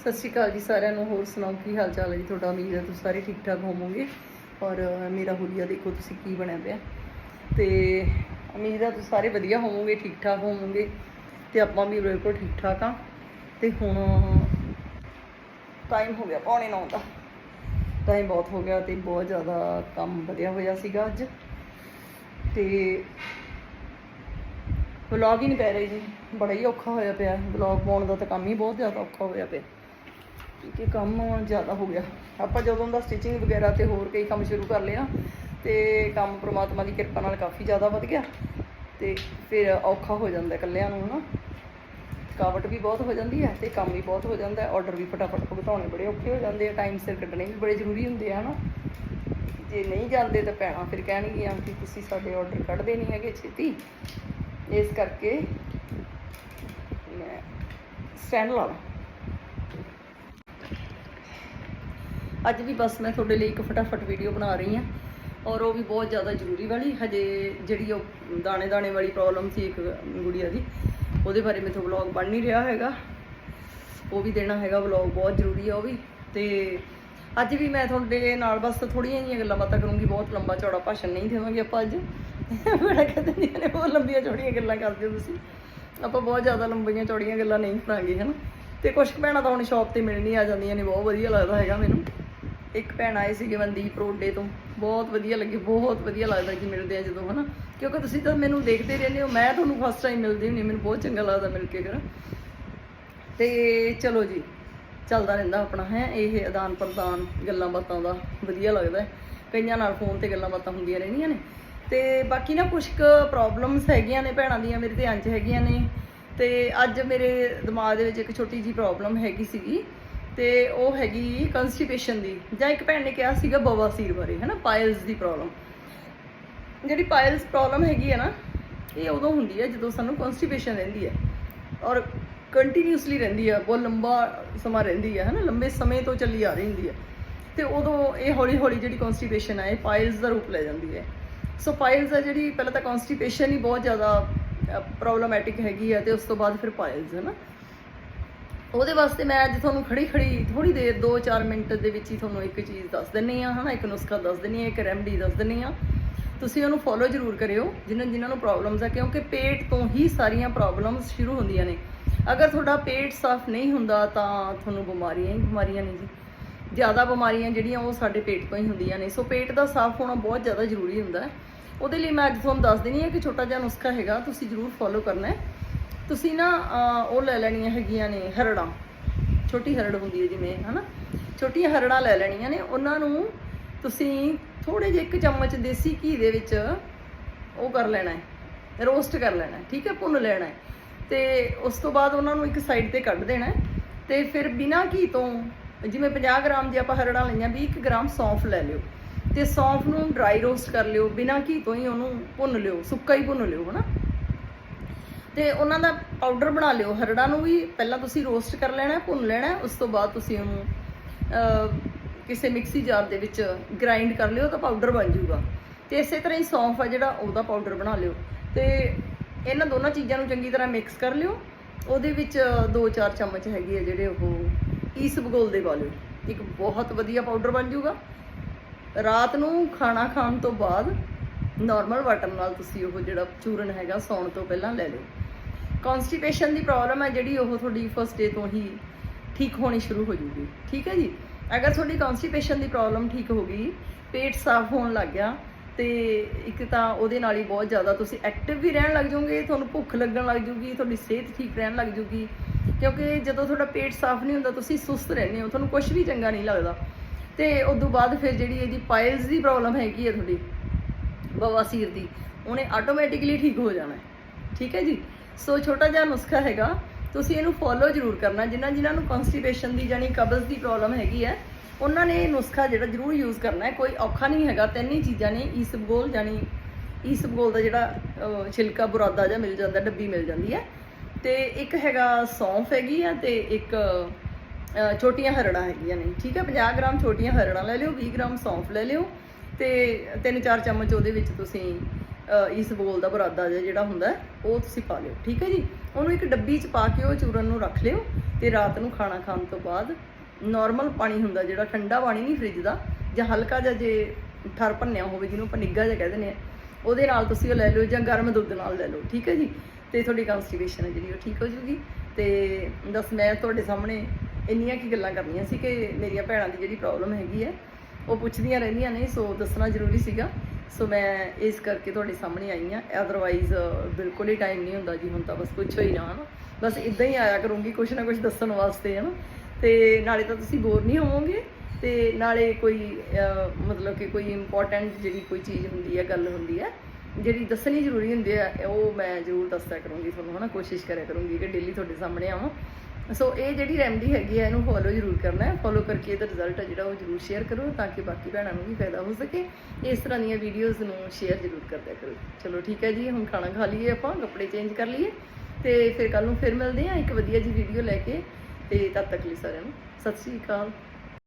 ਸਤਿ ਸ਼੍ਰੀ ਅਕਾਲ ਜੀ ਸਾਰਿਆਂ ਨੂੰ, ਹੋਰ ਸੁਣਾਓ ਕੀ ਹਾਲ ਚਾਲ ਹੈ ਜੀ? ਤੁਹਾਡਾ ਉਮੀਦ ਹੈ ਤੁਸੀਂ ਸਾਰੇ ਠੀਕ ਠਾਕ ਹੋਵੋਗੇ। ਔਰ ਮੇਰਾ ਹੁਲੀਆ ਦੇਖੋ ਤੁਸੀਂ ਕੀ ਬਣਿਆ ਪਿਆ। ਤੇ ਉਮੀਦ ਹੈ ਤੁਸੀਂ ਸਾਰੇ ਵਧੀਆ ਹੋਵੋਗੇ ਠੀਕ ਠਾਕ ਹੋਵੋਗੇ ਤੇ ਆਪਾਂ ਵੀ ਬਿਲਕੁਲ ਠੀਕ ਠਾਕ ਆ ਤੇ ਹੁਣ ਟਾਈਮ ਹੋ ਗਿਆ ਪੌਣੇ ਨੌ ਦਾ। ਟਾਈਮ ਬਹੁਤ ਹੋ ਗਿਆ ਤੇ ਬਹੁਤ ਜ਼ਿਆਦਾ ਕੰਮ ਵਧਿਆ ਹੋਇਆ ਸੀਗਾ ਅੱਜ। ਤੇ ਵਲੌਗ ਹੀ ਨਹੀਂ ਪੈ ਰਹੀ ਜੀ। ਬੜਾ ਹੀ ਔਖਾ ਹੋਇਆ ਪਿਆ। ਵਲੌਗ ਪਾਉਣ ਦਾ ਤਾਂ ਕੰਮ ਹੀ ਬਹੁਤ ਜ਼ਿਆਦਾ ਔਖਾ ਹੋਇਆ ਪਿਆ। ਕਿ ਕੰਮ ਜ਼ਿਆਦਾ ਹੋ ਗਿਆ। ਆਪਾਂ ਜਦੋਂ ਦਾ ਸਟਿਚਿੰਗ ਵਗੈਰਾ ਤੇ ਹੋਰ ਕਈ ਕੰਮ ਸ਼ੁਰੂ ਕਰ ਲਿਆ ਤੇ ਕੰਮ ਪ੍ਰਮਾਤਮਾ ਦੀ ਕਿਰਪਾ ਨਾਲ ਕਾਫੀ ਜ਼ਿਆਦਾ ਵਧ ਗਿਆ। ਤੇ ਫਿਰ ਔਖਾ ਹੋ ਜਾਂਦਾ ਇਕੱਲਿਆਂ ਨੂੰ ਹਨਾ। ਥਕਾਵਟ ਵੀ ਬਹੁਤ ਹੋ ਜਾਂਦੀ ਹੈ ਤੇ ਕੰਮ ਵੀ ਬਹੁਤ ਹੋ ਜਾਂਦਾ ਹੈ। ਆਰਡਰ ਵੀ ਫਟਾਫਟ ਭੁਗਤਾਉਣੇ ਬੜੇ ਔਖੇ ਹੋ ਜਾਂਦੇ ਆ। ਟਾਈਮ ਸਿਰ ਕੱਢਣੇ ਵੀ ਬੜੇ ਜ਼ਰੂਰੀ ਹੁੰਦੇ ਆ ਹਨਾ। ਜੇ ਨਹੀਂ ਜਾਂਦੇ ਤਾਂ ਭੈਣਾਂ ਫਿਰ ਕਹਿਣਗੀਆਂ ਕਿ ਤੁਸੀਂ ਸਾਡੇ ਆਰਡਰ ਕੱਢਦੇ ਨਹੀਂ ਹੈਗੇ ਛੇਤੀ। ਇਸ ਕਰਕੇ ਮੈਂ ਸਟੈਂਡ ਲਾ ਲਾਂ ਅੱਜ ਵੀ ਬਸ ਮੈਂ ਤੁਹਾਡੇ ਲਈ ਇੱਕ ਫਟਾਫਟ ਵੀਡੀਓ ਬਣਾ ਰਹੀ ਹਾਂ। ਔਰ ਉਹ ਵੀ ਬਹੁਤ ਜ਼ਿਆਦਾ ਜ਼ਰੂਰੀ ਵਾਲੀ, ਹਜੇ ਜਿਹੜੀ ਉਹ ਦਾਣੇ ਦਾਣੇ ਵਾਲੀ ਪ੍ਰੋਬਲਮ ਸੀ ਇੱਕ ਗੁੜੀਆ ਦੀ, ਉਹਦੇ ਬਾਰੇ ਮੇਥੋਂ ਵਲੌਗ ਬਣ ਨਹੀਂ ਰਿਹਾ ਹੈਗਾ। ਉਹ ਵੀ ਦੇਣਾ ਹੈਗਾ ਵਲੌਗ ਬਹੁਤ ਜ਼ਰੂਰੀ ਆ ਉਹ ਵੀ। ਤੇ ਅੱਜ ਵੀ ਮੈਂ ਤੁਹਾਡੇ ਨਾਲ ਬਸ ਥੋੜੀਆਂ ਜਿਹੀਆਂ ਗੱਲਾਂ ਬਾਤਾਂ ਕਰੂੰਗੀ, ਬਹੁਤ ਲੰਬਾ ਚੌੜਾ ਭਾਸ਼ਣ ਨਹੀਂ ਦੇਵਾਂਗੇ ਆਪਾਂ ਅੱਜ। ਬੜਾ ਕਹਿੰਦੇ ਨੇ, ਬਹੁਤ ਲੰਬੀਆਂ ਚੌੜੀਆਂ ਗੱਲਾਂ ਕਰਦੇ ਹੋ ਤੁਸੀਂ। ਆਪਾਂ ਬਹੁਤ ਜ਼ਿਆਦਾ ਲੰਬੀਆਂ ਚੌੜੀਆਂ ਗੱਲਾਂ ਨਹੀਂ ਕਰਾਂਗੇ ਹਨਾ। ਤੇ ਕੁਝ ਕੁ ਭੈਣਾਂ ਤਾਂ ਹੁਣ ਸ਼ਾਪ ਤੇ ਮਿਲਣੀ ਆ ਜਾਂਦੀਆਂ ਨੇ, ਬਹੁਤ ਵਧੀਆ ਲੱਗਦਾ ਹੈਗਾ ਮੈਨੂੰ। ਇੱਕ ਭੈਣ ਆਏ ਸੀਗੇ ਮਨਦੀਪ ਰੋਡੇ ਤੋਂ। ਬਹੁਤ ਵਧੀਆ ਲੱਗੇ, ਬਹੁਤ ਵਧੀਆ ਲੱਗਦਾ ਕਿ ਮਿਲਦੇ ਆ ਜਦੋਂ, ਹਨਾ। ਕਿਉਂਕਿ ਤੁਸੀਂ ਤਾਂ ਮੈਨੂੰ ਦੇਖਦੇ ਰਹਿੰਦੇ ਹੋ, ਮੈਂ ਤੁਹਾਨੂੰ ਫਸਟ ਟਾਈਮ ਮਿਲਦੀ ਹੁੰਦੀ ਮੈਨੂੰ ਬਹੁਤ ਚੰਗਾ ਲੱਗਦਾ ਮਿਲ ਕੇ ਕਰ ਤੇ ਚਲੋ ਜੀ, ਚੱਲਦਾ ਰਹਿੰਦਾ ਆਪਣਾ, ਹੈ, ਇਹ ਆਦਾਨ ਪ੍ਰਦਾਨ ਗੱਲਾਂ ਬਾਤਾਂ ਦਾ, ਵਧੀਆ ਲੱਗਦਾ। ਕਈਆਂ ਨਾਲ ਫੋਨ ਤੇ ਗੱਲਾਂ ਬਾਤਾਂ ਹੁੰਦੀਆਂ ਰਹਿੰਦੀਆਂ ਨੇ। ਤੇ ਬਾਕੀ ਨਾ ਕੁਝ ਕੁ ਪ੍ਰੋਬਲਮਸ ਹੈਗੀਆਂ ਨੇ ਭੈਣਾਂ ਦੀਆਂ, ਮੇਰੇ ਧਿਆਨ 'ਚ ਹੈਗੀਆਂ ਨੇ। ਤੇ ਅੱਜ ਮੇਰੇ ਦਿਮਾਗ ਦੇ ਵਿੱਚ ਇੱਕ ਛੋਟੀ ਜੀ ਪ੍ਰੋਬਲਮ ਹੈਗੀ ਸੀਗੀ। ਤੇ ਉਹ ਹੈਗੀ ਕਨਸਟੀਪੇਸ਼ਨ ਦੀ। ਜਾਂ ਇੱਕ ਭੈਣ ਨੇ ਕਿਹਾ ਸੀਗਾ ਬਵਾਸੀਰ ਬਾਰੇ, ਹੈਨਾ? ਪਾਇਲਸ ਦੀ ਪ੍ਰੋਬਲਮ ਜਿਹੜੀ ਪਾਇਲਸ ਪ੍ਰੋਬਲਮ ਹੈਗੀ ਹੈ ਨਾ, ਇਹ ਉਦੋਂ ਹੁੰਦੀ ਹੈ ਜਦੋਂ ਸਾਨੂੰ ਕਨਸਟੀਪੇਸ਼ਨ ਰਹਿੰਦੀ ਹੈ ਔਰ ਕੰਟੀਨਿਊਸਲੀ ਰਹਿੰਦੀ ਹੈ ਬਹੁਤ ਲੰਬਾ ਸਮਾਂ ਰਹਿੰਦੀ ਹੈ ਹੈਨਾ? ਲੰਬੇ ਸਮੇਂ ਤੋਂ ਚੱਲੀ ਆ ਰਹੀ ਹੁੰਦੀ ਹੈ ਤੇ ਉਦੋਂ ਇਹ ਹੌਲੀ ਹੌਲੀ ਜਿਹੜੀ ਕਨਸਟੀਪੇਸ਼ਨ ਹੈ ਇਹ ਪਾਇਲਸ ਦਾ ਰੂਪ ਲੈ ਜਾਂਦੀ ਹੈ ਸੋ ਪਾਇਲਸ ਆ ਜਿਹੜੀ, ਪਹਿਲਾਂ ਤਾਂ ਕਨਸਟੀਪੇਸ਼ਨ ਹੀ ਬਹੁਤ ਜ਼ਿਆਦਾ ਪ੍ਰੋਬਲਮੈਟਿਕ ਹੈਗੀ ਹੈ ਤੇ ਉਸ ਤੋਂ ਬਾਅਦ ਫਿਰ ਪਾਇਲਸ ਹੈ ਨਾ ਉਹਦੇ ਵਾਸਤੇ ਮੈਂ ਅੱਜ ਤੁਹਾਨੂੰ ਖੜੀ ਖੜੀ ਥੋੜੀ ਦੇਰ 2-4 ਮਿੰਟ ਦੇ ਵਿੱਚ ਹੀ ਤੁਹਾਨੂੰ ਇੱਕ ਚੀਜ਼ ਦੱਸ ਦਿੰਨੀ ਆ ਹਨਾ, ਇੱਕ ਨੁਸਖਾ ਦੱਸ ਦਿੰਨੀ ਆ ਇੱਕ ਰੈਮਡੀ ਦੱਸ ਦਿੰਨੀ ਆ ਤੁਸੀਂ ਉਹਨੂੰ ਫੋਲੋ ਜ਼ਰੂਰ ਕਰਿਓ, ਜਿਨ੍ਹਾਂ ਜਿਨ੍ਹਾਂ ਨੂੰ ਪ੍ਰੋਬਲਮਸ ਆ, ਕਿਉਂਕਿ ਪੇਟ ਤੋਂ ਹੀ ਸਾਰੀਆਂ ਪ੍ਰੋਬਲਮਸ ਸ਼ੁਰੂ ਹੁੰਦੀਆਂ ਨੇ। ਅਗਰ ਤੁਹਾਡਾ ਪੇਟ ਸਾਫ਼ ਨਹੀਂ ਹੁੰਦਾ ਤਾਂ ਤੁਹਾਨੂੰ ਬਿਮਾਰੀਆਂ ਹੀ ਬਿਮਾਰੀਆਂ ਨੇ ਜੀ। ਜ਼ਿਆਦਾ ਬਿਮਾਰੀਆਂ ਜਿਹੜੀਆਂ ਉਹ ਸਾਡੇ ਪੇਟ ਤੋਂ ਹੀ ਹੁੰਦੀਆਂ ਨੇ। ਸੋ ਪੇਟ ਦਾ ਸਾਫ਼ ਹੋਣਾ ਬਹੁਤ ਜ਼ਿਆਦਾ ਜ਼ਰੂਰੀ ਹੁੰਦਾ ਹੈ। ਉਹਦੇ ਲਈ ਮੈਂ ਅੱਜ ਤੁਹਾਨੂੰ ਦੱਸ ਦਿੰਨੀ ਆ ਕਿ ਛੋਟਾ ਜਿਹਾ ਨੁਸਖਾ ਹੈਗਾ, ਤੁਸੀਂ ਜ਼ਰੂਰ ਫੋਲੋ ਕਰਨਾ ਹੈ। ਤੁਸੀਂ ਨਾ ਉਹ ਲੈ ਲੈਣੀਆਂ ਹੈਗੀਆਂ ਨੇ ਹਰੜਾਂ। ਛੋਟੀ ਹਰੜ ਹੁੰਦੀ ਹੈ ਜਿਵੇਂ, ਹਨਾ? ਛੋਟੀਆਂ ਹਰੜਾਂ ਲੈ ਲੈਣੀਆਂ ਨੇ। ਉਹਨਾਂ ਨੂੰ ਤੁਸੀਂ ਥੋੜੇ ਜਿਹੇ ਇੱਕ ਚਮਚ ਦੇਸੀ ਘੀ ਦੇ ਵਿੱਚ ਉਹ ਕਰ ਲੈਣਾ ਹੈ। ਰੋਸਟ ਕਰ ਲੈਣਾ ਹੈ, ਠੀਕ ਹੈ? ਭੁੰਨ ਲੈਣਾ ਹੈ। ਤੇ ਉਸ ਤੋਂ ਬਾਅਦ ਉਹਨਾਂ ਨੂੰ ਇੱਕ ਸਾਈਡ ਤੇ ਕੱਢ ਦੇਣਾ ਹੈ। ਤੇ ਫਿਰ ਬਿਨਾਂ ਘੀ ਤੋਂ, ਜਿਵੇਂ 50 ਗ੍ਰਾਮ ਜੇ ਆਪਾਂ ਹਰੜਾਂ ਲਈਆਂ 20 ਗ੍ਰਾਮ ਸੌਂਫ ਲੈ ਲਿਓ। ਤੇ ਸੌਂਫ ਨੂੰ ਡਰਾਈ ਰੋਸਟ ਕਰ ਲਿਓ। ਬਿਨਾਂ ਘੀ ਤੋਂ ਹੀ ਉਹਨੂੰ ਭੁੰਨ ਲਿਓ। ਸੁੱਕਾ ਹੀ ਭੁੰਨ ਲਿਓ, ਹਨਾ? ਤੇ ਉਹਨਾਂ ਦਾ ਪਾਊਡਰ ਬਣਾ ਲਿਓ। ਹਰੜਾ ਨੂੰ ਵੀ ਪਹਿਲਾਂ ਤੁਸੀਂ ਰੋਸਟ ਕਰ ਲੈਣਾ, ਭੁੰਨ ਲੈਣਾ, ਉਸ ਤੋਂ ਬਾਅਦ ਤੁਸੀਂ ਉਹਨੂੰ ਕਿਸੇ ਮਿਕਸੀ ਜਾਰ ਦੇ ਵਿੱਚ ਗ੍ਰਾਈਂਡ ਕਰ ਲਿਓ ਤਾਂ ਪਾਊਡਰ ਬਣ ਜਾਊਗਾ। ਤੇ ਇਸੇ ਤਰ੍ਹਾਂ ਹੀ ਸੌਂਫ ਆ ਜਿਹੜਾ, ਉਹਦਾ ਪਾਊਡਰ ਬਣਾ ਲਿਓ। ਤੇ ਇਹਨਾਂ ਦੋਨਾਂ ਚੀਜ਼ਾਂ ਨੂੰ ਚੰਗੀ ਤਰ੍ਹਾਂ ਮਿਕਸ ਕਰ ਲਿਓ। ਉਹਦੇ ਵਿੱਚ 2-4 ਚਮਚ ਹੈਗੇ ਆ ਜਿਹੜੇ ਉਹ ਈਸ ਬਗੋਲ ਦੇ ਪਾ ਲਿਓ। ਇੱਕ ਬਹੁਤ ਵਧੀਆ ਪਾਊਡਰ ਬਣ ਜਾਊਗਾ। ਰਾਤ ਨੂੰ ਖਾਣਾ ਖਾਣ ਤੋਂ ਬਾਅਦ ਨਾਰਮਲ ਵਾਟਰ ਨਾਲ ਤੁਸੀਂ ਉਹ ਜਿਹੜਾ ਚੂਰਨ ਹੈਗਾ, ਸੌਣ ਤੋਂ ਪਹਿਲਾਂ ਲੈ ਲਓ। ਕਨਸਟੀਪੇਸ਼ਨ ਦੀ ਪ੍ਰੋਬਲਮ ਹੈ ਜਿਹੜੀ ਉਹ ਤੁਹਾਡੀ ਫਸਟ ਡੇ ਤੋਂ ਹੀ ਠੀਕ ਹੋਣੀ ਸ਼ੁਰੂ ਹੋ ਜੂਗੀ। ਠੀਕ ਹੈ ਜੀ? ਅਗਰ ਤੁਹਾਡੀ ਕਨਸਟੀਪੇਸ਼ਨ ਦੀ ਪ੍ਰੋਬਲਮ ਠੀਕ ਹੋ ਗਈ, ਪੇਟ ਸਾਫ਼ ਹੋਣ ਲੱਗ ਗਿਆ, ਤੇ ਇੱਕ ਤਾਂ ਉਹਦੇ ਨਾਲ ਹੀ ਬਹੁਤ ਜ਼ਿਆਦਾ ਤੁਸੀਂ ਐਕਟਿਵ ਵੀ ਰਹਿਣ ਲੱਗ ਜਾਓਗੇ, ਤੁਹਾਨੂੰ ਭੁੱਖ ਲੱਗਣ ਲੱਗ ਜੂਗੀ, ਤੁਹਾਡੀ ਸਿਹਤ ਠੀਕ ਰਹਿਣ ਲੱਗ ਜੂਗੀ। ਕਿਉਂਕਿ ਜਦੋਂ ਤੁਹਾਡਾ ਪੇਟ ਸਾਫ਼ ਨਹੀਂ ਹੁੰਦਾ, ਤੁਸੀਂ ਸੁਸਤ ਰਹਿੰਦੇ ਹੋ, ਤੁਹਾਨੂੰ ਕੁਝ ਵੀ ਚੰਗਾ ਨਹੀਂ ਲੱਗਦਾ। ਤੇ ਉਸ ਤੋਂ ਬਾਅਦ ਫਿਰ ਜਿਹੜੀ ਇਹਦੀ ਪਾਇਲਸ ਦੀ ਪ੍ਰੋਬਲਮ ਹੈਗੀ ਹੈ ਤੁਹਾਡੀ, ਬਵਾਸੀਰ ਦੀ, ਉਹਨੇ ਆਟੋਮੈਟਿਕਲੀ ਠੀਕ ਹੋ ਜਾਣਾ ਠੀਕ ਹੈ ਜੀ? ਸੋ ਛੋਟਾ ਜਿਹਾ ਨੁਸਖਾ ਹੈਗਾ। ਤੁਸੀਂ ਇਹਨੂੰ ਫੋਲੋ ਜ਼ਰੂਰ ਕਰਨਾ। ਜਿਨ੍ਹਾਂ ਜਿਨ੍ਹਾਂ ਨੂੰ ਕਨਸਟੀਪੇਸ਼ਨ ਦੀ ਜਾਨੀ ਕਬਜ਼ ਦੀ ਪ੍ਰੋਬਲਮ ਹੈਗੀ ਹੈ, ਉਹਨਾਂ ਨੇ ਇਹ ਨੁਸਖਾ ਜਿਹੜਾ ਜ਼ਰੂਰ ਯੂਜ਼ ਕਰਨਾ ਹੈ। ਕੋਈ ਔਖਾ ਨਹੀਂ ਹੈਗਾ। ਤਿੰਨ ਹੀ ਚੀਜ਼ਾਂ ਨੇ। ਈਸਬਗੋਲ ਜਾਨੀ ਈਸਬਗੋਲ ਦਾ ਜਿਹੜਾ ਛਿਲਕਾ, ਬੁਰਾਦਾ ਜਿਹਾ ਮਿਲ ਜਾਂਦਾ, ਡੱਬੀ ਮਿਲ ਜਾਂਦੀ ਹੈ। ਤੇ ਇੱਕ ਹੈਗਾ ਸੌਂਫ ਹੈਗੀ ਆ ਤੇ ਇੱਕ ਛੋਟੀਆਂ ਹਰੜਾਂ ਹੈਗੀਆਂ ਨੇ। ਠੀਕ ਹੈ? 50 ਗ੍ਰਾਮ ਛੋਟੀਆਂ ਹਰੜਾਂ ਲੈ ਲਿਓ 20 ਗ੍ਰਾਮ ਸੌਂਫ ਲੈ ਲਿਓ ਤੇ 3-4 ਚਮਚ ਉਹਦੇ ਵਿੱਚ ਤੁਸੀਂ ਅ, ਇਸ ਬੋਲ ਦਾ ਬਰਾਦਾ ਜਿਹਾ ਜਿਹੜਾ ਹੁੰਦਾ ਉਹ ਤੁਸੀਂ ਪਾ ਲਿਓ ਠੀਕ ਹੈ ਜੀ? ਉਹਨੂੰ ਇੱਕ ਡੱਬੀ 'ਚ ਪਾ ਕੇ ਉਹ ਚੂਰਨ ਨੂੰ ਰੱਖ ਲਿਓ ਤੇ ਰਾਤ ਨੂੰ ਖਾਣਾ ਖਾਣ ਤੋਂ ਬਾਅਦ ਨਾਰਮਲ ਪਾਣੀ ਹੁੰਦਾ ਜਿਹੜਾ ਠੰਡਾ ਪਾਣੀ ਨਹੀਂ ਫ੍ਰਿਜ ਦਾ ਜਾਂ ਹਲਕਾ ਜਿਹਾ ਜੇ ਠਰ ਭੰਨਿਆ ਹੋਵੇ ਜਿਹਨੂੰ ਆਪਾਂ ਨਿੱਘਾ ਜਿਹਾ ਕਹਿ ਦਿੰਦੇ ਆ ਉਹਦੇ ਨਾਲ ਤੁਸੀਂ ਉਹ ਲੈ ਲਓ ਜਾਂ ਗਰਮ ਦੁੱਧ ਨਾਲ ਲੈ ਲਓ ਠੀਕ ਹੈ ਜੀ? ਤੇ ਤੁਹਾਡੀ ਕਨਸਟੀਪੇਸ਼ਨ ਹੈ ਜਿਹੜੀ ਉਹ ਠੀਕ ਹੋ ਜੂਗੀ। ਤੇ ਬਸ ਮੈਂ ਤੁਹਾਡੇ ਸਾਹਮਣੇ ਇੰਨੀਆਂ ਕੀ ਗੱਲਾਂ ਕਰਨੀਆਂ ਸੀ ਕਿ ਮੇਰੀਆਂ ਭੈਣਾਂ ਦੀ ਜਿਹੜੀ ਪ੍ਰੋਬਲਮ ਹੈਗੀ ਹੈ ਉਹ ਪੁੱਛਦੀਆਂ ਰਹਿੰਦੀਆਂ ਨੇ ਸੋ ਦੱਸਣਾ ਜ਼ਰੂਰੀ ਸੀਗਾ। ਸੋ ਮੈਂ ਇਸ ਕਰਕੇ ਤੁਹਾਡੇ ਸਾਹਮਣੇ ਆਈ ਆ ਅਦਰਵਾਈਜ਼ ਬਿਲਕੁਲ ਹੀ ਟਾਈਮ ਨਹੀਂ ਹੁੰਦਾ ਜੀ, ਹੁਣ ਤਾਂ ਬਸ ਪੁੱਛੋ ਹੀ ਨਾ, ਹਨਾ। ਬਸ ਇਦਾਂ ਹੀ ਆਇਆ ਕਰੂੰਗੀ, ਕੁਛ ਨਾ ਕੁਛ ਦੱਸਣ ਵਾਸਤੇ, ਹਨਾ। ਤੇ ਨਾਲੇ ਤਾਂ ਤੁਸੀਂ ਬੋਰ ਨਹੀਂ ਹੋਵੋਗੇ, ਤੇ ਨਾਲੇ ਕੋਈ ਮਤਲਬ ਕਿ ਕੋਈ ਇੰਪੋਰਟੈਂਟ ਜਿਹੜੀ ਕੋਈ ਚੀਜ਼ ਹੁੰਦੀ ਹੈ, ਗੱਲ ਹੁੰਦੀ ਹੈ, ਜਿਹੜੀ ਦੱਸਣੀ ਜ਼ਰੂਰੀ ਹੁੰਦੀ ਹੈ, ਉਹ ਮੈਂ ਜ਼ਰੂਰ ਦੱਸਿਆ ਕਰੂੰਗੀ ਤੁਹਾਨੂੰ, ਹਨਾ। ਕੋਸ਼ਿਸ਼ ਕਰਿਆ ਕਰੂੰਗੀ ਕਿ ਡੇਲੀ ਤੁਹਾਡੇ ਸਾਹਮਣੇ ਆਵਾਂ। ਸੋ ਇਹ ਜਿਹੜੀ ਰੈਮਡੀ ਹੈਗੀ ਹੈ ਇਹਨੂੰ ਫੋਲੋ ਜ਼ਰੂਰ ਕਰਨਾ ਹੈ। ਫੋਲੋ ਕਰਕੇ ਇਹਦਾ ਰਿਜ਼ਲਟ ਹੈ ਜਿਹੜਾ, ਉਹ ਜ਼ਰੂਰ ਸ਼ੇਅਰ ਕਰੋ ਤਾਂ ਕਿ ਬਾਕੀ ਭੈਣਾਂ ਨੂੰ ਵੀ ਫਾਇਦਾ ਹੋ ਸਕੇ। ਇਸ ਤਰ੍ਹਾਂ ਦੀਆਂ ਵੀਡੀਓਜ਼ ਨੂੰ ਸ਼ੇਅਰ ਜ਼ਰੂਰ ਕਰਦਿਆ ਕਰੋ। ਚਲੋ ਠੀਕ ਹੈ ਜੀ, ਹੁਣ ਖਾਣਾ ਖਾ ਲਈਏ ਆਪਾਂ, ਕੱਪੜੇ ਚੇਂਜ ਕਰ ਲਈਏ। ਤੇ ਫਿਰ ਕੱਲ ਨੂੰ ਫਿਰ ਮਿਲਦੇ ਹਾਂ ਇੱਕ ਵਧੀਆ ਜੀ ਵੀਡੀਓ ਲੈ ਕੇ। ਤੇ ਤਦ ਤੱਕ ਲਈ ਸਾਰਿਆਂ ਨੂੰ। ਸਤਿ ਸ਼੍ਰੀ ਅਕਾਲ।